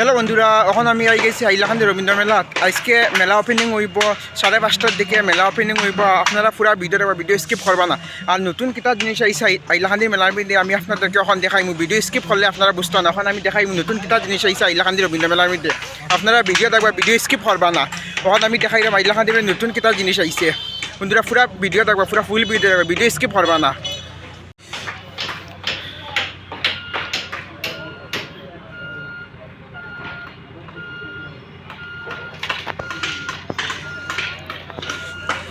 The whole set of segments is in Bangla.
হ্যালো বন্ধুরা। এখন আমি আই গেছি হাইলাকান্দি রবীন্দ্র মেলাত। আজকে মেলা ওপেনিং হইব সাড়ে পাঁচটার দিকে মেলা ওপেনিং হইব আপনারা পুরা ভিডিও দেখবা ভিডিও স্কিপ করবা না। আর নতুন কিতা জিনিস আইসে হাইলাকান্দি মেলার মধ্যে আমি আপনাদেরকে এখন দেখাইমু ভিডিও স্কিপ করলে আপনারা বুঝতে না এখন আমি দেখাইমু নতুন কিতা জিনিস আইসে হাইলাকান্দি রবীন্দ্র মেলার মধ্যে আপনারা ভিডিও দেখবা ভিডিও স্কিপ করবা না। এখন আমি দেখাই দেব হাইলাকান্দি নতুন কিতা জিনিস আইসে বন্ধুরা, পুরা ভিডিও দেখবা, পুরা ফুল ভিডিও দেখবা। ভিডিও স্কিপ করবা না।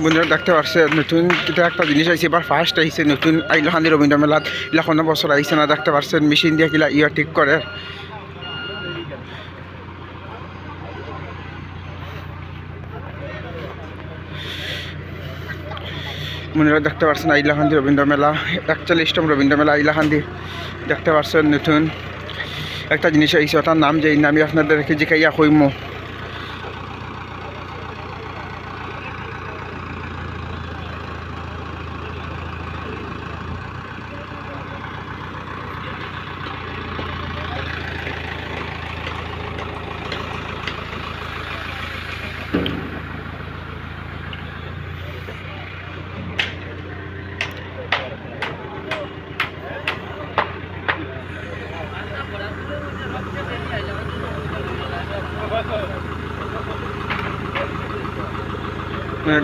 বন্ধুরা, দেখতে পারছে নতুন কিতা একটা জিনিস আইছে। এবার ফার্স্ট আইছে নতুন আইলাহান্দি রবীন্দ্র মেলাত। ইলা কোনো বছর আইছে না, দেখতে পারছেন মেশিন দিয়ে কিলা ইয়া ঠিক করে। মনে দেখতে পারছেন আইলাহান্দি রবীন্দ্র মেলা। একচল্লিশতম রবীন্দ্র মেলা আইলাহান্দি দেখতে পারছেন নতুন একটা জিনিস আইছে, ওটার নাম যে আমি আপনাদেরকে জিকাইয়া কইমো।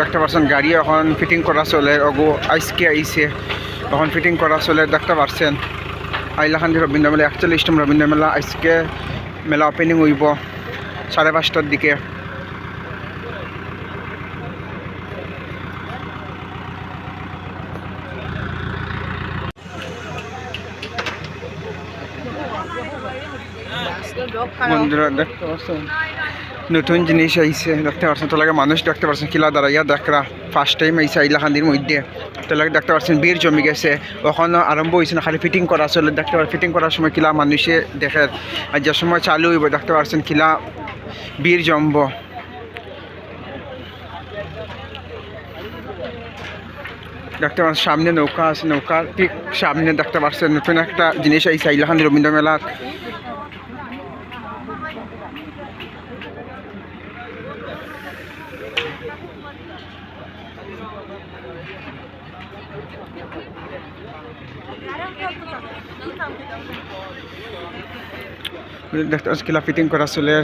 দেখতে পাচ্ছেন গাড়ি এখন ফিটিং করা চলে অগো আইসকে আইছে এখন ফিটিং করা চলে দেখতে পারছেন। আইলাখান্দি রবীন্দ্র মেলা একচল্লিশতম রবীন্দ্র মেলা আজকে মেলা ওপেনিং হইব সাড়ে পাঁচটার দিকে। বন্ধুরা দেখতে পাচ্ছেন? নতুন জিনিস আইছে, দেখতে পাচ্ছেন তোলাকে মানুষ দেখতে পাচ্ছেন কিলা দাঁড়াইয়া দেখরা। ফার্স্ট টাইম আইসে আইলাখান্দির মধ্যে তোলাকে দেখতে পাচ্ছেন বীর জমি গেছে। ওখানে আরম্ভ হয়েছে না, খালি ফিটিং করা চলে। দেখতে পাচ্ছেন ফিটিং করার সময় কিলা মানুষে দেখে। আর যে সময় চালু হইব, দেখতে পাচ্ছেন কিলা বীর জম্ব। দেখতে পাচ্ছেন সামনে নৌকা আছে নৌকার ঠিক সামনে দেখতে পাচ্ছেন নতুন একটা জিনিস আইসে আইলাখান্দি রবীন্দ্র মেলার। দেখতে পাচ্ছি কিলা ফিটিং করা চলে,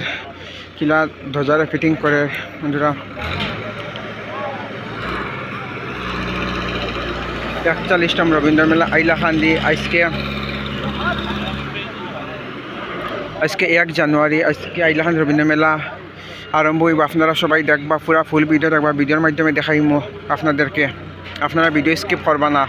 কিলা ধ্বজারে ফিটিং করে বন্ধুরা। একচল্লিশতম রবীন্দ্র মেলা আইলাখান্দি আজকে আজকে এক জানুয়ারি আজকে আইলা আইলাখান্দি রবীন্দ্র মেলা আরম্ভ হইব। আপনারা সবাই দেখবা, পুরা ফুল ভিডিও দেখবা ভিডিওর মাধ্যমে দেখাইমো আপনাদেরকে। আপনারা ভিডিও স্কিপ করবা না।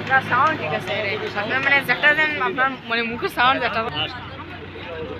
আপনার সাউন্ড ঠিক আছে রে। আপনার মানে যেটা যেন আপনার মানে মুখের সাউন্ড যেটা।